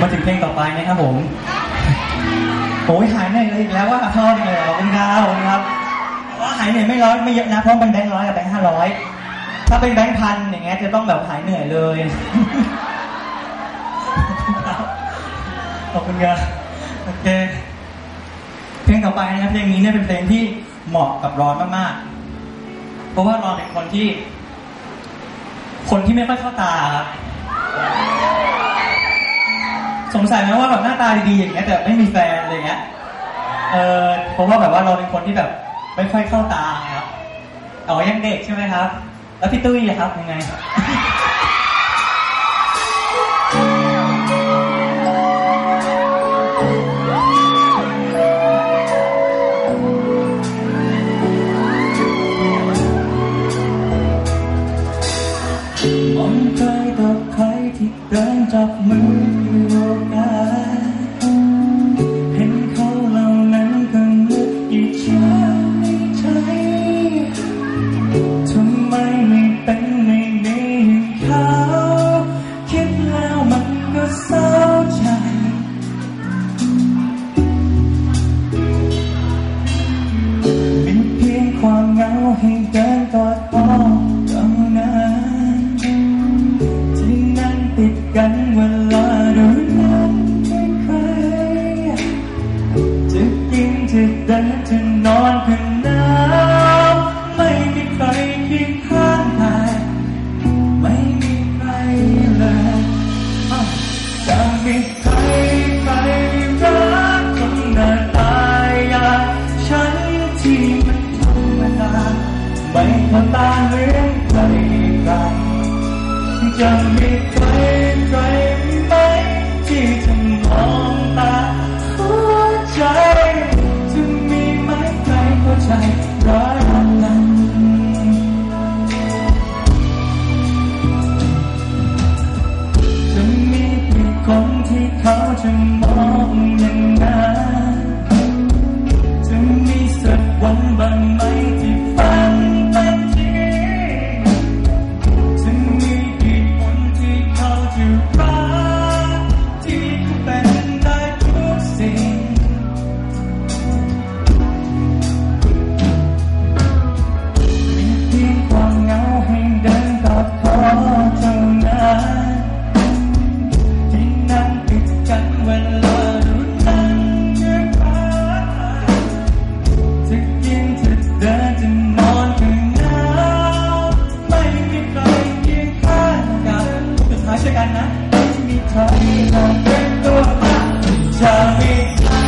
มาถึงเพลงต่อไปนะครับผมโอ้ยหายเหนื่อยเลยอีกแล้วว่าชอบเลยขอบคุณครับขอบคุณครับว่าหายเหนื่อยไม่ร้อยไม่เยอะนะเพราะมันแบงค์ร้อยกับแบงค์ห้าร้อยถ้าเป็นแบงค์พันอย่างเงี้ยจะต้องแบบหายเหนื่อยเลยขอบคุณครับโอเคเพลงต่อไปนะครับเพลงนี้เนี่ยเป็นเพลงที่เหมาะกับรอนมากๆ เพราะว่ารอนเป็นคนที่ คนที่ไม่ค่อยเข้าตาครับ สงสัยไหมว่าแบบหน้าตาดีๆอย่างเงี้ยแต่ไม่มีแฟนอะไรเงี้ย เออเพราะว่าแบบว่าเราเป็นคนที่แบบไม่ค่อยเข้าตาไงครับอ๋อยังเด็กใช่ไหมครับ แล้วพี่ตุ้ยอะครับยังไงมองใครต่อใคร ที่เดินจับมืออยู่กัน จะเดินจะนอนก็หนาวไม่มีใครเคียงข้างกายไม่มีใครเลยจะมีใครใครรักคนหน้าตายอย่างฉันที่มันธรรมดาไม่เข้าตาเหมือนใครใครจะมี 沉默 กันนะ มีเธอมีเธอเป็นตัวตาจะมี